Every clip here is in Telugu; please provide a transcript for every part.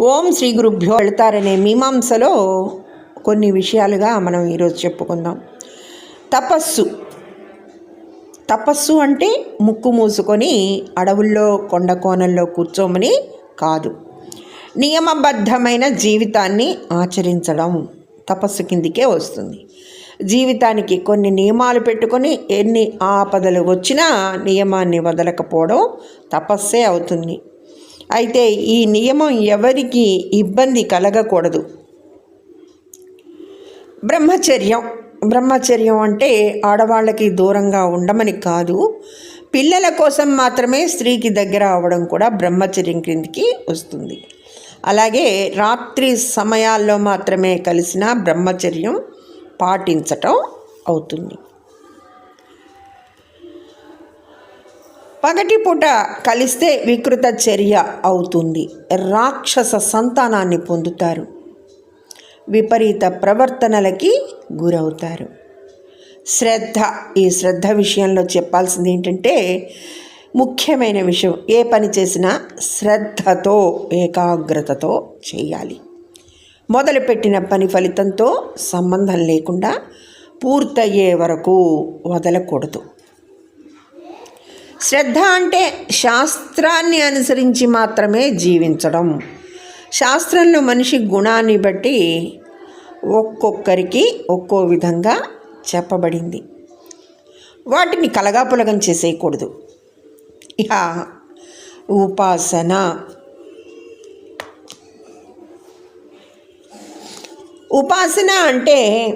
ఓం శ్రీ గురుభ్యో వెళతారనే మీమాంసలో కొన్ని విషయాలుగా మనం ఈరోజు చెప్పుకుందాం. తపస్సు. తపస్సు అంటే ముక్కు మూసుకొని అడవుల్లో కొండ కోణంలో కూర్చోమని కాదు. నియమబద్ధమైన జీవితాన్ని ఆచరించడం తపస్సు కిందికే వస్తుంది. జీవితానికి కొన్ని నియమాలు పెట్టుకొని ఎన్ని ఆపదలు వచ్చినా నియమాన్ని వదలకపోవడం తపస్సే అవుతుంది. అయితే ఈ నియమం ఎవరికి ఇబ్బంది కలగకూడదు. బ్రహ్మచర్యం. బ్రహ్మచర్యం అంటే ఆడవాళ్ళకి దూరంగా ఉండమని కాదు పిల్లల కోసం మాత్రమే స్త్రీకి దగ్గర అవ్వడం కూడా బ్రహ్మచర్యం క్రిందికి వస్తుంది. అలాగే రాత్రి సమయాల్లో మాత్రమే కలిసిన బ్రహ్మచర్యం పాటించటం అవుతుంది. పగటిపూట కలిస్తే వికృత చర్య అవుతుంది. రాక్షస సంతానాన్ని పొందుతారు. విపరీత ప్రవర్తనలకి గురవుతారు. శ్రద్ధ ఈ శ్రద్ధ విషయంలో చెప్పాల్సింది ఏంటంటే ముఖ్యమైన విషయం ఏ పని చేసినా శ్రద్ధతో ఏకాగ్రతతో చేయాలి. మొదలుపెట్టిన పని ఫలితంతో సంబంధం లేకుండా పూర్తయ్యే వరకు వదలకూడదు. శ్రద్ధ అంటే శాస్త్రాన్ని అనుసరించి మాత్రమే జీవించడం. శాస్త్రంలో మనిషి గుణాన్ని బట్టి ఒక్కొక్కరికి ఒక్కో విధంగా చెప్పబడింది. వాటిని కలగాపులగం చేసేయకూడదు. ఇహ ఉపాసన. ఉపాసన అంటే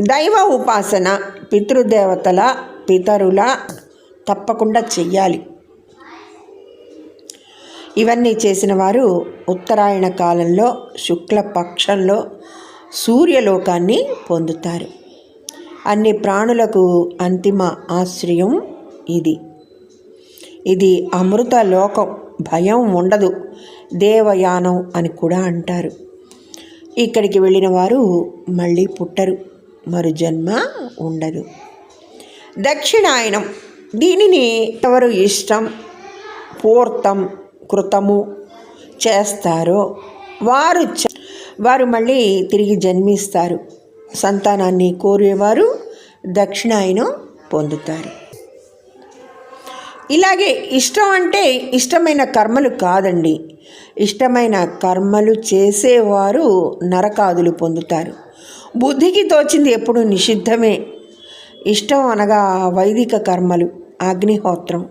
దైవ ఉపాసన పితృదేవతల పితరుల తప్పకుండా చెయ్యాలి. ఇవన్నీ చేసిన వారు ఉత్తరాయణ కాలంలో శుక్లపక్షంలో సూర్యలోకాన్ని పొందుతారు. అన్ని ప్రాణులకు అంతిమ ఆశ్రయం ఇది. ఇది అమృత లోకం భయం ఉండదు. దేవయానం అని కూడా అంటారు. ఇక్కడికి వెళ్ళిన వారు మళ్ళీ పుట్టరు. మరు జన్మ ఉండదు. దక్షిణాయనం. దీనిని ఎవరు ఇష్టం? పూర్తం కృతము చేస్తారో వారు చ- వారు మళ్ళీ తిరిగి జన్మిస్తారు. సంతానాన్ని కోరేవారు దక్షిణాయనం పొందుతారు. ఇలాగే ఇష్టం అంటే ఇష్టమైన కర్మలు కాదండి. ఇష్టమైన కర్మలు చేసేవారు నరకాదులు పొందుతారు. బుద్ధికి తోచింది ఎప్పుడు నిషిద్ధమే. ఇష్టం అనగా వైదిక కర్మలు అగ్నిహోత్రం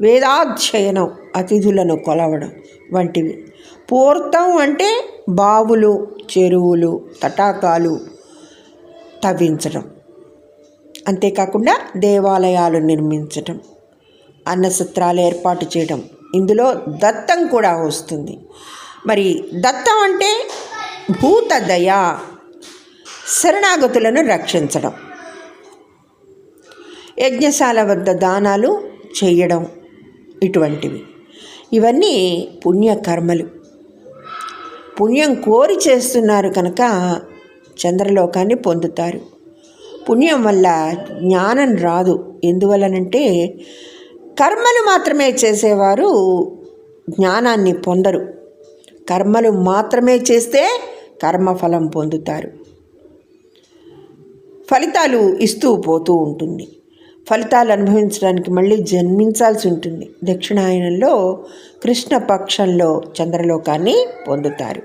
వేదాధ్యయనం అతిథులను కొలవడం వంటివి. పూర్తం అంటే బావులు చెరువులు తటాకాలు తవ్వించడం. అంతేకాకుండా దేవాలయాలు నిర్మించటం అన్నసత్రాలు ఏర్పాటు చేయడం. ఇందులో దత్తం కూడా వస్తుంది. మరి దత్తం అంటే భూత దయ శరణాగతులను రక్షించడం. యజ్ఞశాల వద్ద దానాలు చేయడం ఇటువంటివి. ఇవన్నీ పుణ్యకర్మలు పుణ్యం కోరి చేస్తున్నారు కనుక చంద్రలోకాన్ని పొందుతారు. పుణ్యం వల్ల జ్ఞానం రాదు. ఎందువలనంటే కర్మలు మాత్రమే చేసేవారు జ్ఞానాన్ని పొందరు. కర్మలు మాత్రమే చేస్తే కర్మఫలం పొందుతారు. ఫలితాలు ఇస్తూ పోతూ ఉంటుంది. ఫలితాలు అనుభవించడానికి మళ్ళీ జన్మించాల్సి ఉంటుంది. దక్షిణాయనంలో కృష్ణపక్షంలో చంద్రలోకాన్ని పొందుతారు.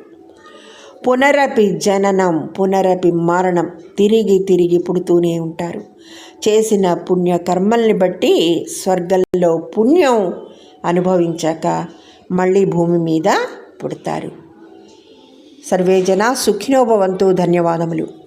పునరపి జననం పునరపి మరణం తిరిగి తిరిగి పుడుతూనే ఉంటారు. చేసిన పుణ్యకర్మల్ని బట్టి స్వర్గంలో పుణ్యం అనుభవించాక మళ్ళీ భూమి మీద పుడతారు. సర్వే జన సుఖినోభవంతు ధన్యవాదములు.